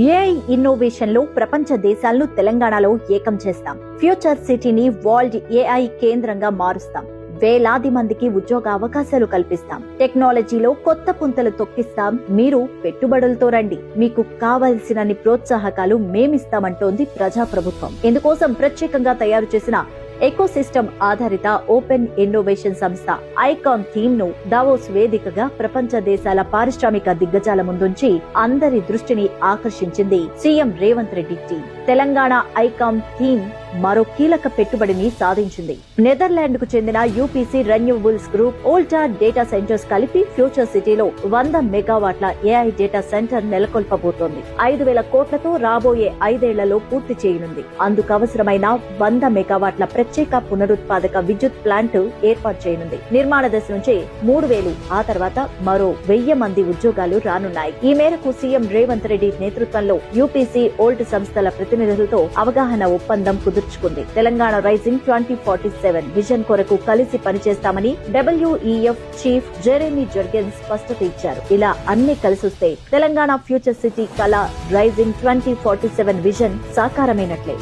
AI ఇన్నోవేషన్లో ప్రపంచ దేశాలను తెలంగాణలో ఏకం చేస్తాం. ఫ్యూచర్ సిటీని వరల్డ్ ఏఐ కేంద్రంగా మారుస్తాం. వేలాది మందికి ఉద్యోగ అవకాశాలు కల్పిస్తాం. టెక్నాలజీలో కొత్త పుంతలు తొక్కిస్తాం. మీరు పెట్టుబడులతో రండి. మీకు కావలసినన్ని ప్రోత్సాహకాలు మేమిస్తామంటోంది ప్రజాప్రభుత్వం. ఇందుకోసం ప్రత్యేకంగా తయారు చేసిన ఎకోసిస్టమ్ ఆధారిత ఓపెన్ ఇన్నోవేషన్ సంస్థ ఐకాన్ థీమ్ను దావోస్ వేదికగా ప్రపంచ దేశాల పారిశ్రామిక దిగ్గజాల ముందుంచి అందరి దృష్టిని ఆకర్షించింది CM Revanth Reddy team. Telangana icon theme మరో కీలక పెట్టుబడిని సాధించింది. నెదర్లాండ్కు చెందిన UPC renewables group Volta data centres కలిపి ఫ్యూచర్ సిటీలో వంద మెగావాట్ల ఏఐ డేటా సెంటర్ నెలకొల్పబోతోంది. ఐదు వేల కోట్లతో రాబోయే ఐదేళ్ళలో పూర్తి చేయనుంది. అందుకు అవసరమైన వంద మెగావాట్ల ప్రత్యేక పునరుత్పాదక విద్యుత్ ప్లాంట్ ఏర్పాటు చేయనుంది. నిర్మాణ దశ నుంచి మూడు వేలు ఆ తర్వాత మరో వెయ్యి మంది ఉద్యోగాలు రానున్నాయి. ఈ మేరకు సీఎం రేవంత్ రెడ్డి నేతృత్వంలో యూపీసీ ఓల్డ్ సంస్థల ప్రతినిధులతో అవగాహన ఒప్పందం కుదుర్చుకుంది Telangana rising twenty forty seven vision కొరకు కలిసి పనిచేస్తామని డబ్ల్యూఈఎఫ్ చీఫ్ జెరెమీ జర్గెన్ స్పష్టత ఇచ్చారు. ఇలా అన్ని కలిసొస్తే తెలంగాణ ఫ్యూచర్ సిటీ కళ rising twenty forty seven vision సాకారమైనట్లే.